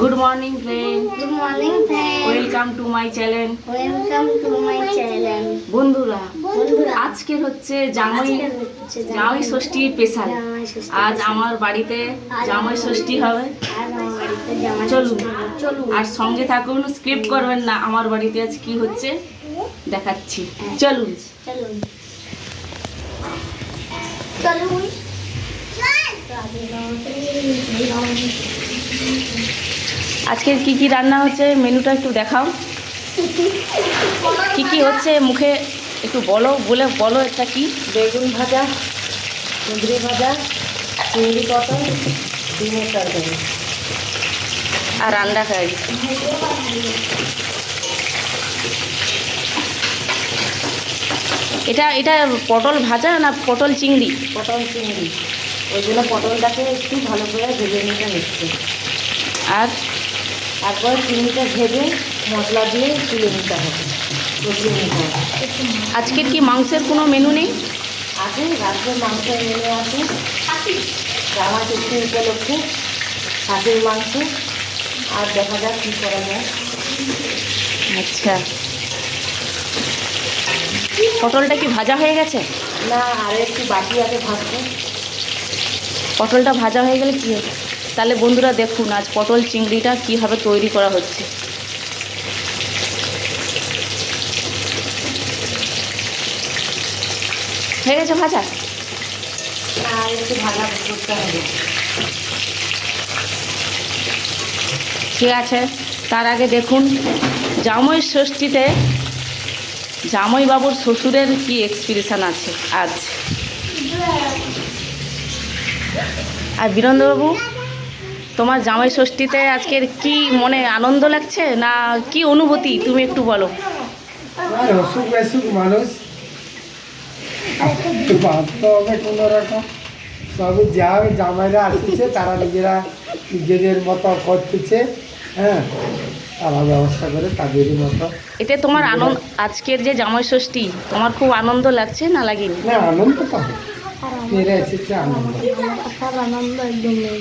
Good morning friend good morning friend welcome to my channel welcome to my channel বন্ধুরা বন্ধুরা। আজকের হচ্ছে জামাই জামাই ষষ্ঠীর স্পেশাল ষষ্ঠী আজ আমার বাড়িতে জামাই ষষ্ঠী হবে। আজ আমার বাড়িতে জামাই চলুন। ষষ্ঠী। চলুন। আর সঙ্গে থাকুন স্ক্রিপ্ট করবেন না। আমার বাড়িতে আজ কি হচ্ছে? দেখাচ্ছি। চলুন। চলুন। চলুন। আজকের কি কি রান্না হচ্ছে? মেনুটা একটু দেখাও। কি কি হচ্ছে? মুখে একটু বলো বলে বলো এটা কি? বেগুন ভাজা কুঁদরি ভাজা চিংড়ি পটল ডিমের তরকারি। আর আন্ডা খাই এটা এটা পটল ভাজা না পটল চিংড়ি? পটল চিংড়ি। ওই জন্য পটলটাকে একটু ভালো করে ভেজে নিতে হচ্ছে আর তারপর চিনিটা ভেজে মশলা দিয়ে তুলে নিতে হবে। কষিয়ে নিতে হবে। আজকের কি মাংসের কোনো মেনু নেই? আছে রাত্রে মাংস এনে আছে। জামা ষষ্ঠী উপলক্ষে খাসির মাংস। আর দেখা যাক কী করা যায়। আচ্ছা। পটলটা কি ভাজা হয়ে গেছে? না আর একটু বাকি আছে ভাজতে। পটলটা ভাজা হয়ে গেলে কী হবে? তাহলে বন্ধুরা দেখুন আজ পটল চিংড়িটা কীভাবে তৈরি করা হচ্ছে। হয়ে গেছে ভাজা? একটু ভাজা করতে হবে। ঠিক আছে তার আগে দেখুন জামাই ষষ্ঠীতে জামাই বাবুর শ্বশুরের কি এক্সপিরেশন আছে আজ? আর বীরেন্দ্রবাবু তোমার জামাই ষষ্ঠীতে আজকের কি মনে আনন্দ লাগছে না কি অনুভূতি? তুমি একটু বলো। মানুষ। বাঁচতে হবে কোনো রকম। তবে যা জামাইরা আসছে তারা নিজেরা নিজেদের মতো করতেছে হ্যাঁ? তারা ব্যবস্থা করে তাদেরই মতো। এতে তোমার আনন্দ আজকের যে জামাই ষষ্ঠী তোমার খুব আনন্দ লাগছে না লাগেনি? না আনন্দ তো এসেছে আনন্দ। আনন্দ একদম নেই।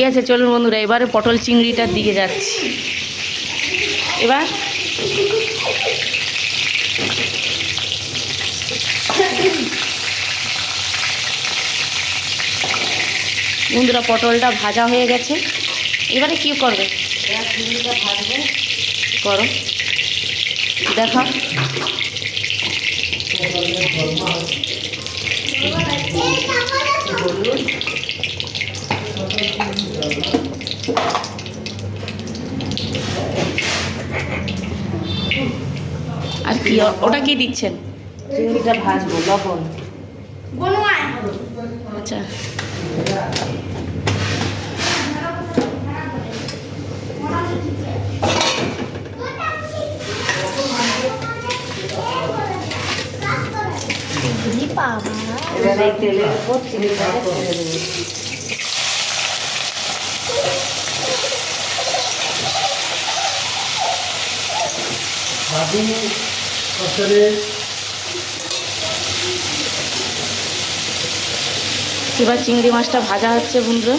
ঠিক আছে, চলুন বন্ধুরা, এবারে পটল চিংড়িটার দিকে যাচ্ছি। এবার বন্ধুরা, পটলটা ভাজা হয়ে গেছে। এবারে কি করবে? করো দেখা। কি ওটা কি দিচ্ছেন? চিংড়িটা ভাজবো লবণ। আচ্ছা। বাবা তেলের উপর চিংড়িটাকে ছেড়ে দেবো। ভাবি এবার চিংড়ি মাছটা ভাজা হচ্ছে বন্ধুরা।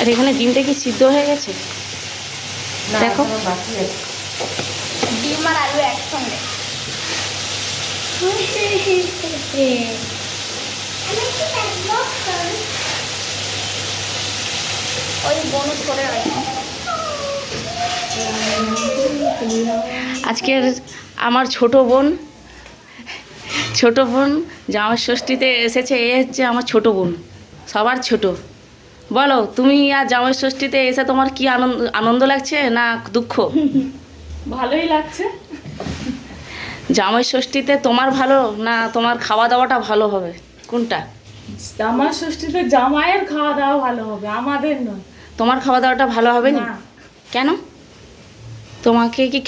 আর এখানে ডিমটা কি সিদ্ধ হয়ে গেছে? দেখো। বাকি আছে। ওই বনুত করে আজকের আমার ছোট বোন ছোট বোন জামাই ষষ্ঠীতে এসেছে এ হচ্ছে আমার ছোট বোন সবার ছোট। বলো তুমি আর জামাই ষষ্ঠীতে এসে তোমার কি আনন্দ আনন্দ লাগছে না দুঃখ? ভালোই লাগছে। জামাই ষষ্ঠীতে তোমার ভালো না তোমার খাওয়া দাওয়াটা ভালো হবে? কোনটা? জামাই ষষ্ঠীতে জামাইয়ের খাওয়া দাওয়া ভালো হবে আমাদের নয়। তোমার খাওয়া দাওয়াটা ভালো হবে না? না। কেন? তোমাকে কি